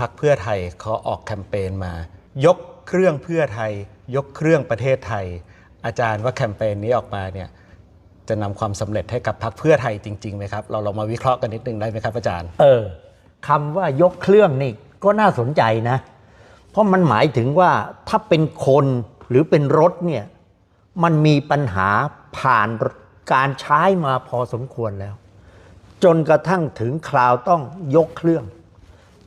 พักเพื่อไทยเขาออกแคมเปญมา ยกเครื่องเพื่อไทย ยกเครื่องประเทศไทย อาจารย์ว่าแคมเปญนี้ออกมาเนี่ยจะนำความสำเร็จให้กับพักเพื่อไทยจริงๆไหมครับ เราลองมาวิเคราะห์กันนิดนึงได้ไหมครับอาจารย์ เออคำว่ายกเครื่องนี่ก็น่าสนใจนะ เพราะมันหมายถึงว่าถ้าเป็นคนหรือเป็นรถเนี่ยมันมีปัญหาผ่านการใช้มาพอสมควรแล้ว จนกระทั่งถึงคราวต้องยกเครื่อง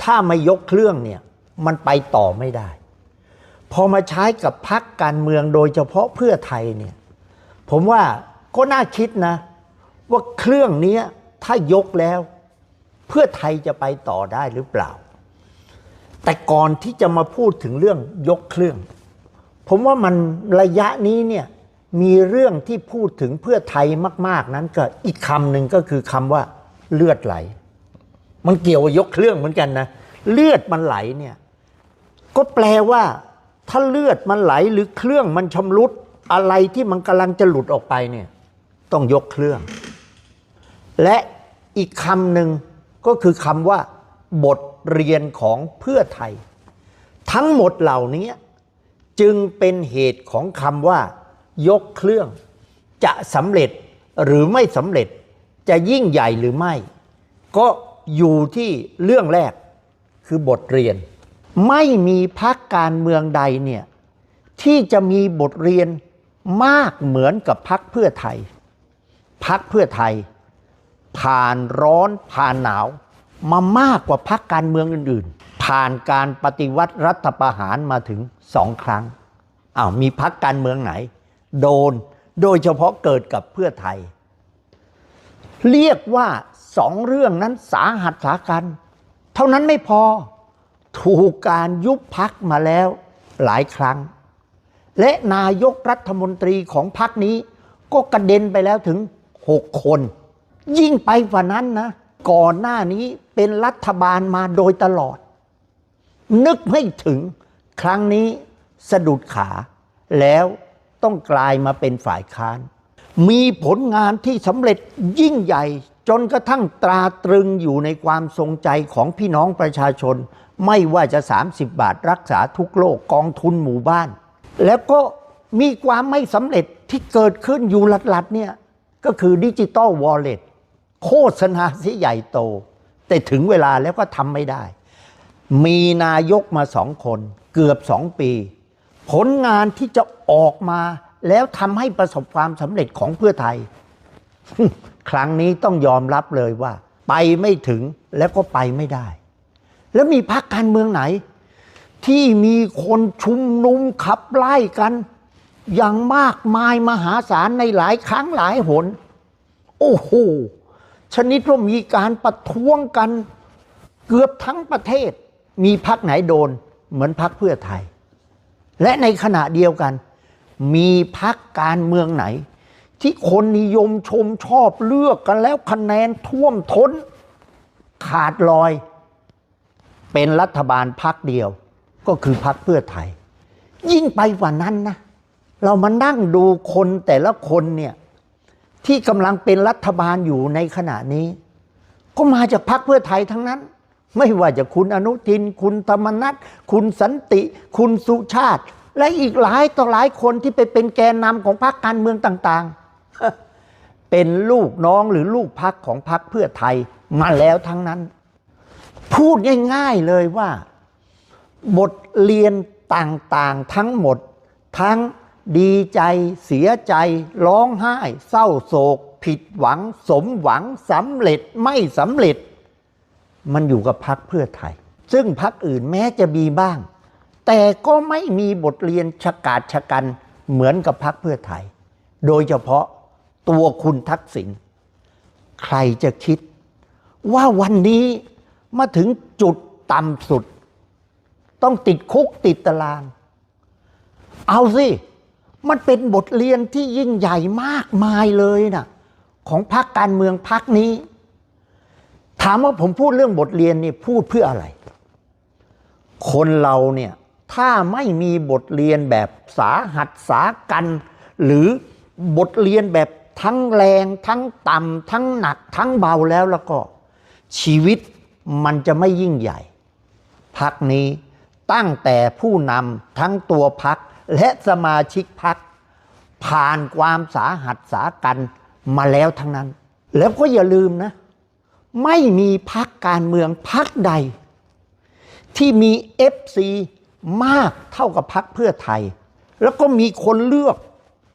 ถ้าไม่ยกเครื่องเนี่ยมันไปต่อไม่ได้ พอมาใช้กับพักการเมืองโดยเฉพาะเพื่อไทยเนี่ยผมว่าก็น่าคิดนะ ว่าเครื่องนี้ถ้ายกแล้ว เพื่อไทยจะไปต่อได้หรือเปล่า แต่ก่อนที่จะมาพูดถึงเรื่องยกเครื่อง ผมว่ามันระยะนี้เนี่ยมีเรื่องที่พูดถึงเพื่อไทยมาก ๆ นั้นก็อีกคำหนึ่งก็คือคำว่าเลือดไหล มันเกี่ยวกับยกเครื่องเหมือนกันนะเลือดมันไหลเนี่ยก็แปลว่า ถ้าเลือดมันไหลหรือเครื่องมันชำรุดอะไรที่มันกำลังจะหลุดออกไปเนี่ยต้องยกเครื่อง และอีกคำหนึ่งก็คือคำว่า บทเรียนของเพื่อไทย ทั้งหมดเหล่านี้จึงเป็นเหตุของคำว่า ยกเครื่อง จะสำเร็จหรือไม่สำเร็จจะยิ่งใหญ่หรือไม่ ก็ อยู่ที่เรื่องแรกคือบทเรียน ไม่มีพักการเมืองใดเนี่ยที่จะมีบทเรียนมากเหมือนกับพักเพื่อไทย พักเพื่อไทย ผ่านร้อนผ่านหนาว มามากกว่าพักการเมืองอื่น ๆ ผ่านการปฏิวัติรัฐประหารมาถึงสองครั้งอ้าวมีพักการเมืองไหน โดนโดยเฉพาะเกิดกับเพื่อไทย เรียกว่า สองเรื่องนั้นสาหัสสากัน เท่านั้นไม่พอถูกการยุบพักมาแล้วหลายครั้ง และนายกรัฐมนตรีของพรรคนี้ ก็กระเด็นไปแล้วถึง 6 คน ยิ่งไปกว่านั้นนะ ก่อนหน้านี้เป็นรัฐบาลมาโดยตลอด นึกไม่ถึงครั้งนี้สะดุดขา แล้วต้องกลายมาเป็นฝ่ายค้าน มีผลงานที่สำเร็จยิ่งใหญ่ จนกระทั่งตราตรึงอยู่ในความทรงใจของพี่น้องประชาชน ไม่ว่าจะ 30 บาทรักษาทุกโรคกองทุนหมู่บ้าน แล้วก็มีความไม่สำเร็จที่เกิดขึ้นอยู่หลัดๆเนี่ยก็คือดิจิตอลวอลเล็ตโฆษณาที่ใหญ่โต แต่ถึงเวลาแล้วก็ทำไม่ได้ มีนายกมาสองคน เกือบสองปี ผลงานที่จะออกมาแล้วทำให้ประสบความสำเร็จของเพื่อไทย ครั้งนี้ต้องยอมรับเลยว่า ไปไม่ถึงแล้วก็ไปไม่ได้ แล้วมีพรรคการเมืองไหน ที่มีคนชุมนุมขับไล่กัน อย่างมากมายมหาศาลในหลายครั้งหลายหน โอ้โห ชนิดว่ามีการประท้วงกันเกือบทั้งประเทศ มีพักไหนโดนเหมือนพักเพื่อไทย และในขณะเดียวกัน มีพักการเมืองไหน ที่คนนิยมชมชอบเลือกกันแล้วคะแนนท่วมท้น ขาดลอย เป็นรัฐบาลพักเดียว ก็คือพักเพื่อไทย ยิ่งไปกว่านั้นนะเรามานั่งดูคนแต่ละคนเนี่ยที่กำลังเป็นรัฐบาลอยู่ในขณะนี้ ก็มาจากพรรคเพื่อไทยทั้งนั้น ไม่ว่าจะคุณอนุทิน คุณธรรมนัฐคุณสันติ คุณสุชาติ และอีกหลายต่อหลายคนที่ไปเป็นแกนนำของพรรคการเมืองต่าง ๆ เป็นลูกน้องหรือลูกพักของพรรคเพื่อไทยมาแล้วทั้งนั้น พูดง่ายๆเลยว่า บทเรียนต่างๆทั้งหมด ทั้งดีใจเสียใจ ร้องไห้ เศร้าโศก ผิดหวัง สมหวังสำเร็จไม่สำเร็จ มันอยู่กับพักเพื่อไทย ซึ่งพักอื่นแม้จะมีบ้าง แต่ก็ไม่มีบทเรียนฉกาจชะกันเหมือนกับพักเพื่อไทย โดยเฉพาะ ตัวคุณทักษิณใครจะคิด ว่าวันนี้มาถึงจุดต่ำสุด ต้องติดคุกติดตาราง เอาสิ มันเป็นบทเรียนที่ยิ่งใหญ่มากมายเลยนะของพรรคการเมืองพรรคนี้ ถามว่าผมพูดเรื่องบทเรียนนี่พูดเพื่ออะไร คนเราเนี่ยถ้าไม่มีบทเรียนแบบสาหัสสากัน หรือบทเรียนแบบ ทั้งแรงทั้งต่ำทั้งหนัก ทั้งเบาแล้วแล้วก็ ชีวิตมันจะไม่ยิ่งใหญ่ พักนี้ตั้งแต่ผู้นำทั้งตัวพักและสมาชิกพักผ่านความสาหัสสากันมาแล้วทั้งนั้น แล้วก็อย่าลืมนะ ไม่มีพักการเมืองพักใด ที่มี FC มากเท่ากับพักเพื่อไทย แล้วก็มีคนเลือก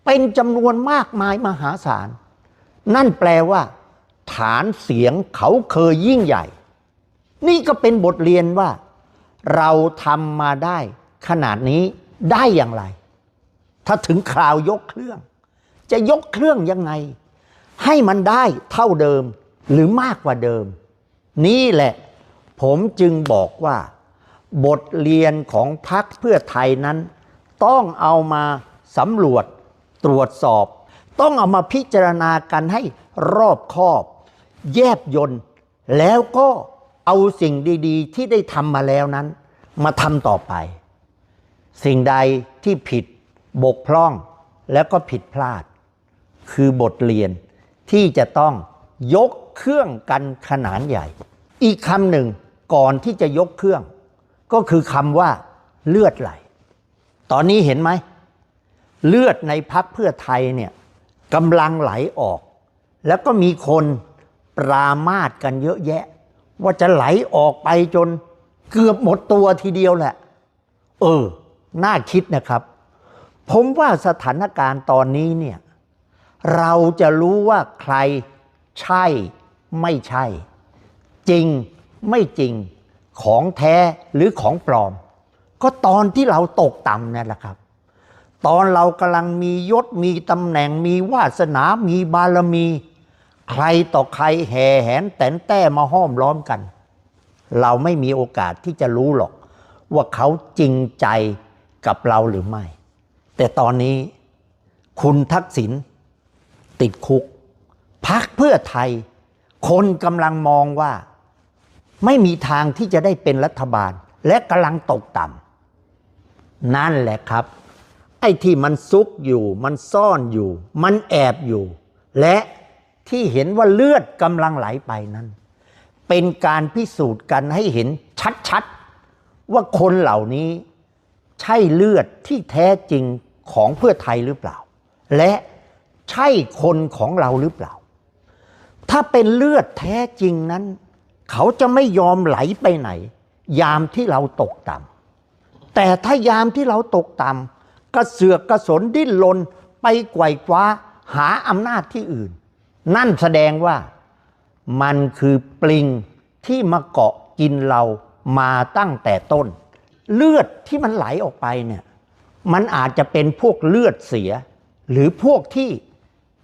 เป็นจำนวนมากมายมหาศาล นั่นแปลว่า ฐานเสียงเขาเคยยิ่งใหญ่ นี่ก็เป็นบทเรียนว่า เราทำมาได้ขนาดนี้ได้อย่างไร ถ้าถึงคราวยกเครื่อง จะยกเครื่องยังไง ให้มันได้เท่าเดิมหรือมากกว่าเดิม นี่แหละ ผมจึงบอกว่า บทเรียนของพรรคเพื่อไทยนั้น ต้องเอามาสำรวจ ตรวจสอบ ต้องเอามาพิจารณากันให้รอบคอบ แยบยนต์แล้วก็เอาสิ่งดีๆ ที่ได้ทำมาแล้วนั้น มาทำต่อไป สิ่งใดที่ผิดบกพร่องแล้วก็ผิดพลาด คือบทเรียนที่จะต้องยกเครื่องกันขนาดใหญ่ อีกคำหนึ่งก่อนที่จะยกเครื่อง ก็คือคำว่าเลือดไหล ตอนนี้เห็นไหม เลือดในพักเพื่อไทยเนี่ยกำลังไหลออก แล้วก็มีคนปรามาสกันเยอะแยะ ว่าจะไหลออกไปจนเกือบหมดตัวทีเดียวแหละ เออ น่าคิดนะครับ ผมว่าสถานการณ์ตอนนี้เนี่ยเราจะรู้ว่าใครใช่ไม่ใช่ จริงไม่จริงของแท้หรือของปลอม ก็ตอนที่เราตกต่ำนั่นแหละครับ ตอนเรากำลังมียศมีตำแหน่งมีวาสนา มีบารมี ใครต่อใครแห่แหนแต่นแต้มาห้อมล้อมกัน เราไม่มีโอกาสที่จะรู้หรอก ว่าเขาจริงใจกับเราหรือไม่ แต่ตอนนี้คุณทักษิณติดคุก พักเพื่อไทย คนกำลังมองว่า ไม่มีทางที่จะได้เป็นรัฐบาล และกำลังตกต่ำนั่นแหละครับ อ้ที่มันซุกอยู่ มันซ่อนอยู่ มันแอบอยู่ และที่เห็นว่าเลือดกำลังไหลไปนั้น เป็นการพิสูจน์กันให้เห็นชัดๆ ว่าคนเหล่านี้ใช่เลือดที่แท้จริงของเพื่อไทยหรือเปล่า และใช่คนของเราหรือเปล่า ถ้าเป็นเลือดแท้จริงนั้น เขาจะไม่ยอมไหลไปไหน ยามที่เราตกต่ำแต่ถ้ายามที่เราตกต่ำ กระเสือกกระสนดิ้นรนไปไกวคว้าหาอำนาจที่อื่น นั่นแสดงว่ามันคือปลิงที่มาเกาะกินเรามาตั้งแต่ต้น เลือดที่มันไหลออกไปเนี่ยมันอาจจะเป็นพวกเลือดเสีย หรือพวกที่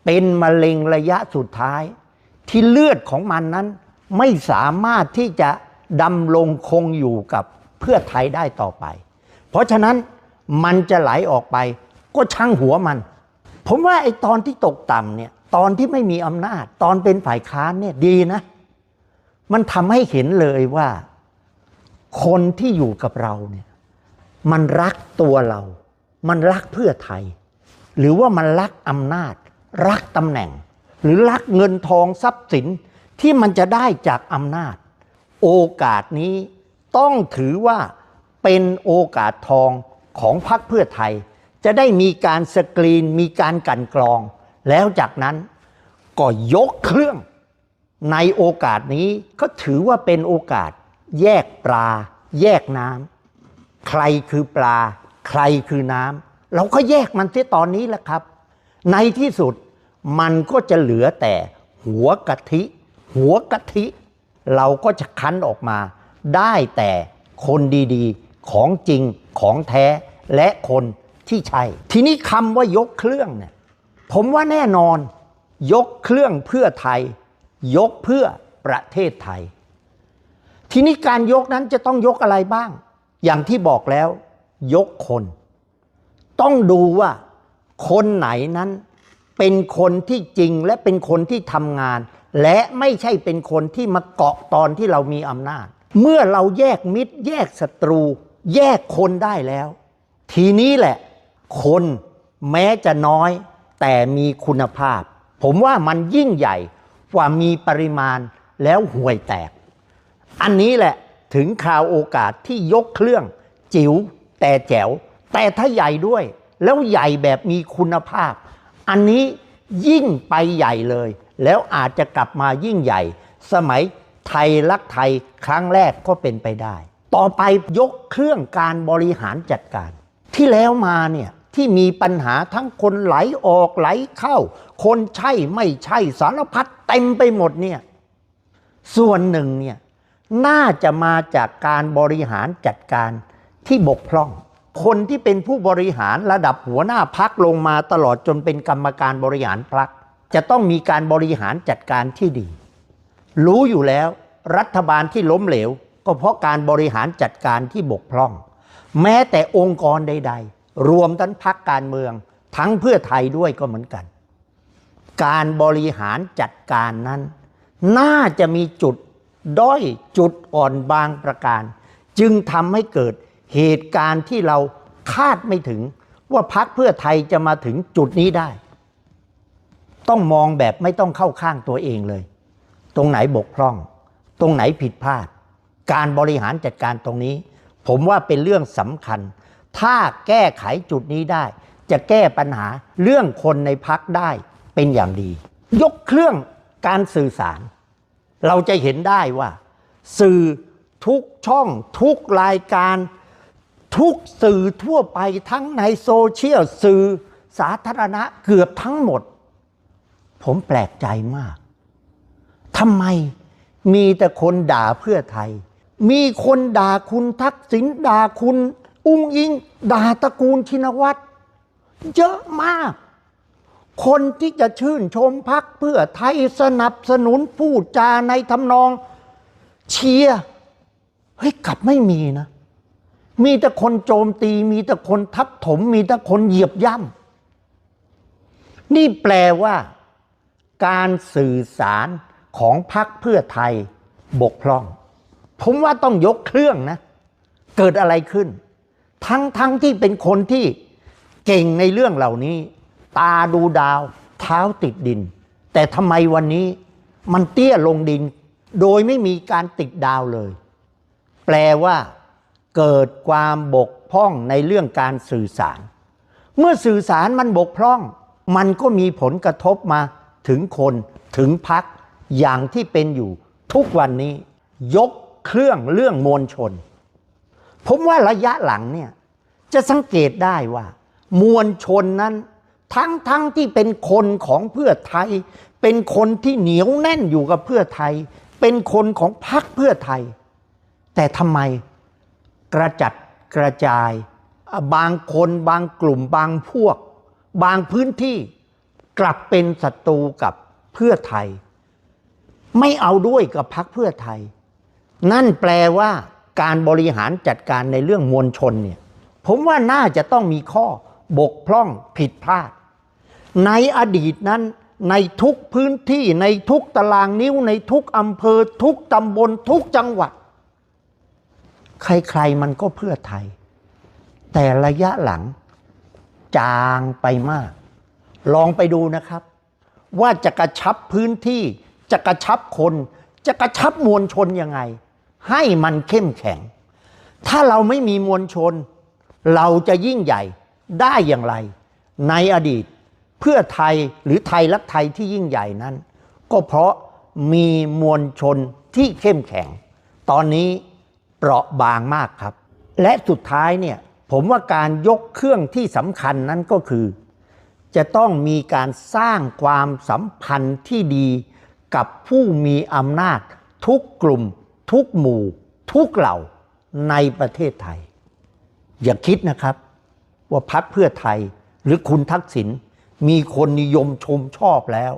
เป็นมะเร็งระยะสุดท้าย ที่เลือดของมันนั้นไม่สามารถที่จะดำรงคงอยู่กับเพื่อไทยได้ต่อไป เพราะฉะนั้น มันจะไหลออกไป ก็ช่างหัวมัน ผมว่าไอ้ตอนที่ตกต่ำเนี่ย ตอนที่ไม่มีอำนาจ ตอนเป็นฝ่ายค้านเนี่ยดีนะ มันทำให้เห็นเลยว่า คนที่อยู่กับเราเนี่ย มันรักตัวเรา มันรักเพื่อไทย หรือว่ามันรักอำนาจ รักตำแหน่ง หรือรักเงินทองทรัพย์สินที่มันจะได้จากอำนาจ โอกาสนี้ต้องถือว่าเป็นโอกาสทอง ของพรรคเพื่อไทย จะได้มีการสกรีนมีการกันกรอง แล้วจากนั้นก็ยกเครื่องในโอกาสนี้ก็ถือว่าเป็นโอกาส แยกปลา แยกน้ำใครคือปลา ใครคือน้ำเราก็แยกมันที่ตอนนี้แหละครับ ในที่สุดมันก็จะเหลือแต่หัวกะทิ หัวกะทิ เราก็จะคั้นออกมา ได้แต่คนดีๆ ของจริงของแท้และคนที่ใช่ ทีนี้คำว่ายกเครื่องเนี่ยผมว่าแน่นอนยกเครื่องเพื่อไทย ยกเพื่อประเทศไทย ทีนี้การยกนั้นจะต้องยกอะไรบ้าง อย่างที่บอกแล้ว ยกคน ต้องดูว่าคนไหนนั้นเป็นคนที่จริงและเป็นคนที่ทำงาน และไม่ใช่เป็นคนที่มาเกาะตอนที่เรามีอำนาจ เมื่อเราแยกมิตรแยกศัตรู แยกคนได้แล้ว ทีนี้แหละ คนแม้จะน้อย แต่มีคุณภาพ ผมว่ามันยิ่งใหญ่กว่ามีปริมาณแล้วห่วยแตก อันนี้แหละถึงคราวโอกาสที่ยกเครื่อง จิ๋วแต่แจ๋ว แต่ถ้าใหญ่ด้วย แล้วใหญ่แบบมีคุณภาพ อันนี้ยิ่งไปใหญ่เลย แล้วอาจจะกลับมายิ่งใหญ่ สมัยไทยรักไทยครั้งแรกก็เป็นไปได้ ต่อไปยกเครื่องการบริหารจัดการ ที่แล้วมาเนี่ยที่มีปัญหาทั้งคนไหลออกไหลเข้า คนใช่ไม่ใช่สารพัดเต็มไปหมดเนี่ยส่วนหนึ่งเนี่ยน่าจะมาจากการบริหารจัดการที่บกพร่อง คนที่เป็นผู้บริหารระดับหัวหน้าพักลงมาตลอดจนเป็นกรรมการบริหารพักจะต้องมีการบริหารจัดการที่ดี รู้อยู่แล้วรัฐบาลที่ล้มเหลว ก็เพราะการบริหารจัดการที่บกพร่อง แม้แต่องค์กรใด ๆ รวมทั้งพักการเมือง ทั้งเพื่อไทยด้วยก็เหมือนกัน การบริหารจัดการนั้น น่าจะมีจุดด้อยจุดอ่อนบางประการ จึงทำให้เกิดเหตุการณ์ที่เราคาดไม่ถึงว่าพักเพื่อไทยจะมาถึงจุดนี้ได้ ต้องมองแบบไม่ต้องเข้าข้างตัวเองเลย ตรงไหนบกพร่อง ตรงไหนผิดพลาด การบริหารจัดการตรงนี้ ผมว่าเป็นเรื่องสำคัญ ถ้าแก้ไขจุดนี้ได้ จะแก้ปัญหาเรื่องคนในพักได้เป็นอย่างดี ยกเครื่องการสื่อสาร เราจะเห็นได้ว่า สื่อทุกช่องทุกรายการ ทุกสื่อทั่วไปทั้งในโซเชียลสื่อสาธารณะเกือบทั้งหมด ผมแปลกใจมากทำไมมีแต่คนด่าเพื่อไทย มีคนด่าคุณทักษิณด่าคุณอุ้งอิงด่าตระกูลชินวัตรเยอะมาก คนที่จะชื่นชมพักเพื่อไทยสนับสนุนพูดจาในทำนองเชียร์เฮ้ยกลับไม่มีนะ มีแต่คนโจมตี มีแต่คนทับถม มีแต่คนเหยียบย่ำนี่แปลว่า การสื่อสารของพรรคเพื่อไทยบกพร่อง ผมว่าต้องยกเครื่องนะ เกิดอะไรขึ้น ทั้งทั้งที่เป็นคนที่เก่งในเรื่องเหล่านี้ ตาดูดาว เท้าติดดิน แต่ทำไมวันนี้มันเตี้ยลงดิน โดยไม่มีการติดดาวเลย แปลว่า เกิดความบกพร่องในเรื่องการสื่อสาร เมื่อสื่อสารมันบกพร่อง มันก็มีผลกระทบมาถึงคนถึงพักอย่างที่เป็นอยู่ทุกวันนี้ยก เครื่องเรื่องมวลชน ผมว่าระยะหลังเนี่ยจะสังเกตได้ว่า มวลชนนั้นทั้งทั้งที่เป็นคนของเพื่อไทย เป็นคนที่เหนียวแน่นอยู่กับเพื่อไทย เป็นคนของพรรคเพื่อไทย แต่ทำไมกระจัดกระจาย บางคนบางกลุ่มบางพวก บางพื้นที่กลับเป็นศัตรูกับเพื่อไทย ไม่เอาด้วยกับพรรคเพื่อไทย นั่นแปลว่าการบริหารจัดการในเรื่องมวลชนเนี่ยผมว่าน่าจะต้องมีข้อบกพร่องผิดพลาด ในอดีตนั้นในทุกพื้นที่ในทุกตารางนิ้วในทุกอำเภอ ทุกตำบลทุกจังหวัด ใครๆมันก็เพื่อไทย แต่ระยะหลัง จางไปมาก ลองไปดูนะครับ ว่าจะกระชับพื้นที่ จะกระชับคน จะกระชับมวลชนยังไง ให้มันเข้มแข็ง ถ้าเราไม่มีมวลชน เราจะยิ่งใหญ่ได้อย่างไร ในอดีตเพื่อไทยหรือไทยรักไทยที่ยิ่งใหญ่นั้น ก็เพราะมีมวลชนที่เข้มแข็ง ตอนนี้เปราะบางมากครับ และสุดท้ายเนี่ยผมว่าการยกเครื่องที่สำคัญนั้นก็คือ จะต้องมีการสร้างความสัมพันธ์ที่ดีกับผู้มีอำนาจทุกกลุ่ม ทุกหมู่ทุกเหล่าในประเทศไทย อย่าคิดนะครับ ว่าพักเพื่อไทยหรือคุณทักษิณมีคนนิยมชมชอบแล้ว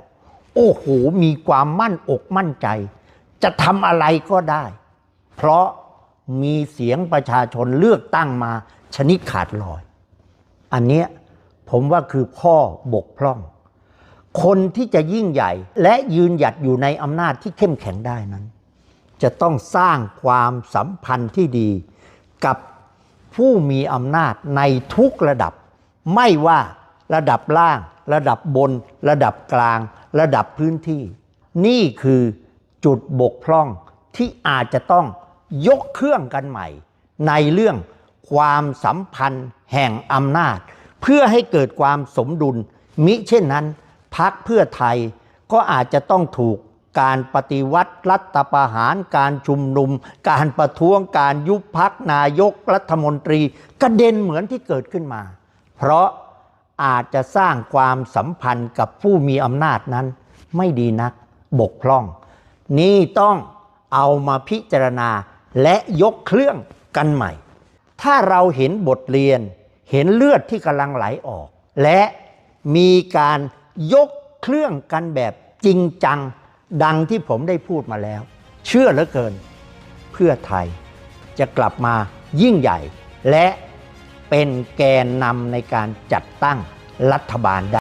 โอ้โห มีความมั่นอกมั่นใจ จะทำอะไรก็ได้ เพราะมีเสียงประชาชนเลือกตั้งมาชนิดขาดลอย อันเนี้ยผมว่าคือข้อบกพร่อง คนที่จะยิ่งใหญ่และยืนหยัดอยู่ในอำนาจที่เข้มแข็งได้นั้น จะต้องสร้างความสัมพันธ์ที่ดีกับผู้มีอำนาจในทุกระดับ ไม่ว่าระดับล่าง ระดับบน ระดับกลาง ระดับพื้นที่ นี่คือจุดบกพร่องที่อาจจะต้องยกเครื่องกันใหม่ ในเรื่องความสัมพันธ์แห่งอำนาจ เพื่อให้เกิดความสมดุลมิเช่นนั้นพักเพื่อไทยก็อาจจะต้องถูก การปฏิวัติรัฐประหารการชุมนุม การประท้วงการยุบพักนายกรัฐมนตรีกระเด็นเหมือนที่เกิดขึ้นมา เพราะอาจจะสร้างความสัมพันธ์กับผู้มีอำนาจนั้น ไม่ดีนักบกพร่อง นี่ต้องเอามาพิจารณาและยกเครื่องกันใหม่ ถ้าเราเห็นบทเรียน เห็นเลือดที่กำลังไหลออก และมีการยกเครื่องกันแบบจริงจัง ดังที่ผมได้พูดมาแล้ว เชื่อเหลือเกิน เพื่อไทยจะกลับมายิ่งใหญ่ และเป็นแกนนำในการจัดตั้งรัฐบาลได้